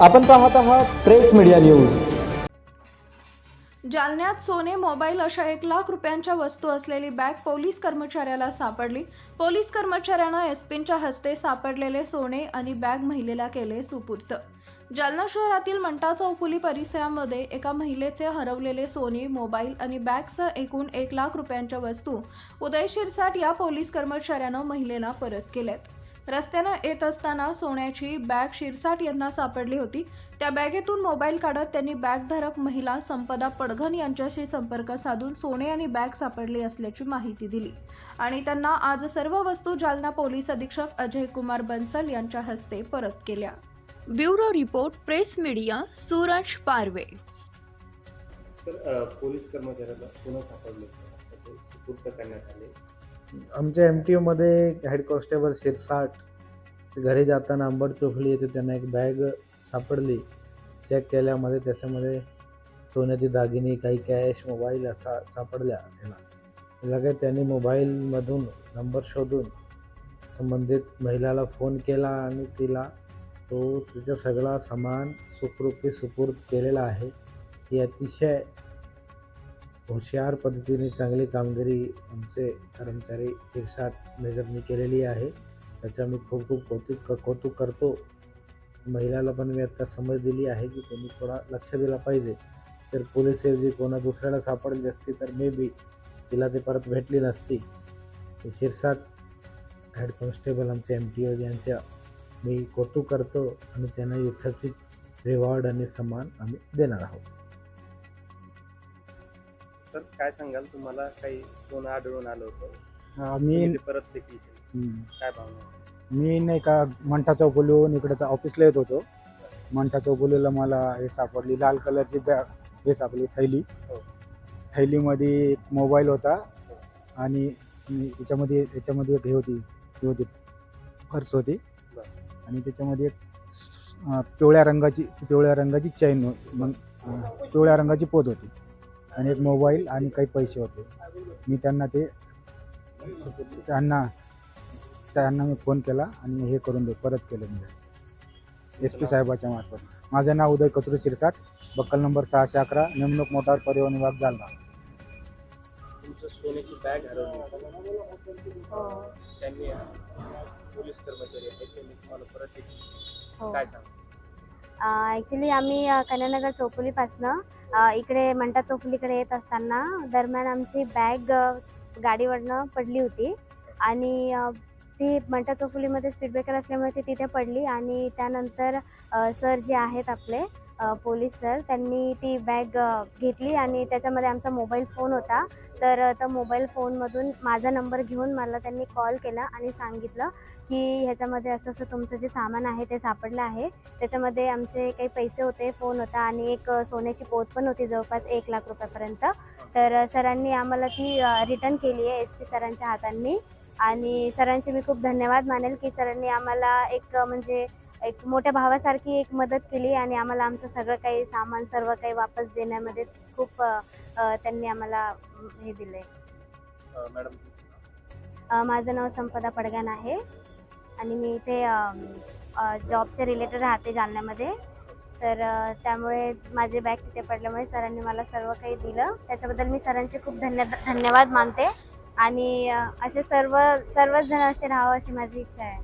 आपण पाहत आहात प्रेस मीडिया न्यूज. जालन्यात सोने मोबाईल अशा एक लाख रुपयांच्या वस्तू असलेली बॅग पोलीस कर्मचाऱ्याला सापडली. पोलीस कर्मचाऱ्यानं एसपींच्या हस्ते सापडलेले सोने आणि बॅग महिलेला केले सुपूर्त जालना शहरातील मंटा चौफुली परिसरामध्ये एका महिलेचे हरवलेले सोने मोबाईल आणि बॅगसह एकूण एक लाख रुपयांच्या वस्तू उदय शिरसाट या पोलीस कर्मचाऱ्यानं महिलेला परत केल्यात. रस्त्यानं येत असताना सोन्याची बॅग शिरसाट यांना सापडली होती. त्या बॅगेतून मोबाईल काढत त्यांनी बॅगधारक महिला संपदा पडघन यांच्याशी संपर्क साधून सोने आणि बॅग सापडली असल्याची माहिती दिली. आणि त्यांना आज सर्व वस्तू जालना पोलीस अधीक्षक अजय कुमार बन्सल यांच्या हस्ते परत केल्या. Bureau report press media Suraj Parve. Sir police कर्मचाऱ्याला सापडले करण्यात आले. आमच्या एम टी ओमध्ये हेड कॉन्स्टेबल शिरसाट घरी जाताना अंबड चोफली येथे त्यांना एक बॅग सापडली. चेक केल्यामध्ये त्याच्यामध्ये सोन्याची दागिने काही कॅश मोबाईल असा सापडल्या त्याला. लगेच त्यांनी मोबाईलमधून नंबर शोधून संबंधित महिलाला फोन केला आणि तिला तो तिचा सगळा सामान सुखरूपी सुपूर्द केलेला आहे. ही अतिशय हुशार पद्धतीने चांगली कामगिरी आमचे कर्मचारी शिरसाट मेजरनी केलेली आहे. त्याचा मी खूप खूप कौतुक कौतुक करतो. महिलाला पण मी आत्ता समज दिली आहे की त्यांनी थोडा लक्ष दिलं पाहिजे. तर पोलीस ऐवजी कोणा दुसऱ्याला सापडली असती तर मे बी तिला ते परत भेटली नसती. शिरसाट हेड कॉन्स्टेबल आमचे एम टी ओ यांच्या मी कौतुक करतो आणि त्यांना यथोचित रिवॉर्ड आणि सन्मान आम्ही देणार आहोत. सर काय सांगाल? तुम्हाला काही सोनं आढळून आलं होतं? मी तुम्ही ते परत देखील केलं. हम्म. काय भावना मी नाही का मंठा चौफुलीहून इकडचं ऑफिसला येत होतो. मंठा चौफुलीला मला हे सापडली लाल कलरची बॅग हे सापडली थैली. हो. थैलीमध्ये एक मोबाईल होता आणि याच्यामध्ये याच्यामध्ये एक हे होती ही होती पर्स होती. बरं. आणि त्याच्यामध्ये एक स- अं, पिवळ्या रंगाची पिवळ्या रंगाची चैन मग अं, पिवळ्या रंगाची पोत होती. आणि एक मोबाईल आणि काही पैसे होते. मी त्यांना ते त्यांना त्यांना मी फोन केला आणि हे करून दे परत केलं मी. एस पी साहेबाच्या मार्फत. माझं नाव उदय कचरू शिरसाट बक्कल नंबर सहाशे अकरा नेमणूक मोटार परिवहन विभाग जालना. तुमचं सोन्याची बॅग हरवली त्यांनी अ, पोलीस कर्मचारी आहेत त्यांनी तुम्हाला परत देखील हो. काय सांगा ॲक्च्युली आम्ही कन्यानगर चौफुलीपासनं इकडे मंटा चौफुलीकडे येत असताना दरम्यान आमची बॅग गाडीवरनं पडली होती आणि ती मंटा चौफुलीमध्ये स्पीड ब्रेकर असल्यामुळे ती तिथे पडली आणि त्यानंतर सर जे आहेत आपले पोलीस सर त्यांनी ती बॅग घेतली आणि त्याच्यामध्ये आमचा मोबाईल फोन होता. तर त्या मोबाईल फोनमधून माझा नंबर घेऊन मला त्यांनी कॉल केला आणि सांगितलं की ह्याच्यामध्ये असं असं तुमचं जे सामान आहे ते सापडलं आहे. त्याच्यामध्ये आमचे काही पैसे होते फोन होता आणि एक सोन्याची पोत पण होती जवळपास एक लाख रुपयापर्यंत. तर सरांनी आम्हाला ती रिटर्न केली आहे एस पी सरांच्या हातांनी. आणि सरांचे मी खूप धन्यवाद मानेल की सरांनी आम्हाला एक म्हणजे एक मोठ्या भावासारखी एक मदत केली आणि आम्हाला आमचं सगळं काही सामान सर्व काही वापस देण्यामध्ये खूप अ, त्यांनी आम्हाला हे दिलं आहे अ, मॅडम तुमचं नाव? माझं नाव संपदा पडगान आहे आणि मी इथे जॉबच्या रिलेटेड राहते जालन्यामध्ये. तर अ, त्यामुळे माझी बॅग तिथे पडल्यामुळे सरांनी मला सर्व काही दिलं. त्याच्याबद्दल मी सरांचे खूप धन्य धन्यवाद मानते आणि अ, असे सर्व सर्वच जण असे राहावं अशी माझी इच्छा आहे.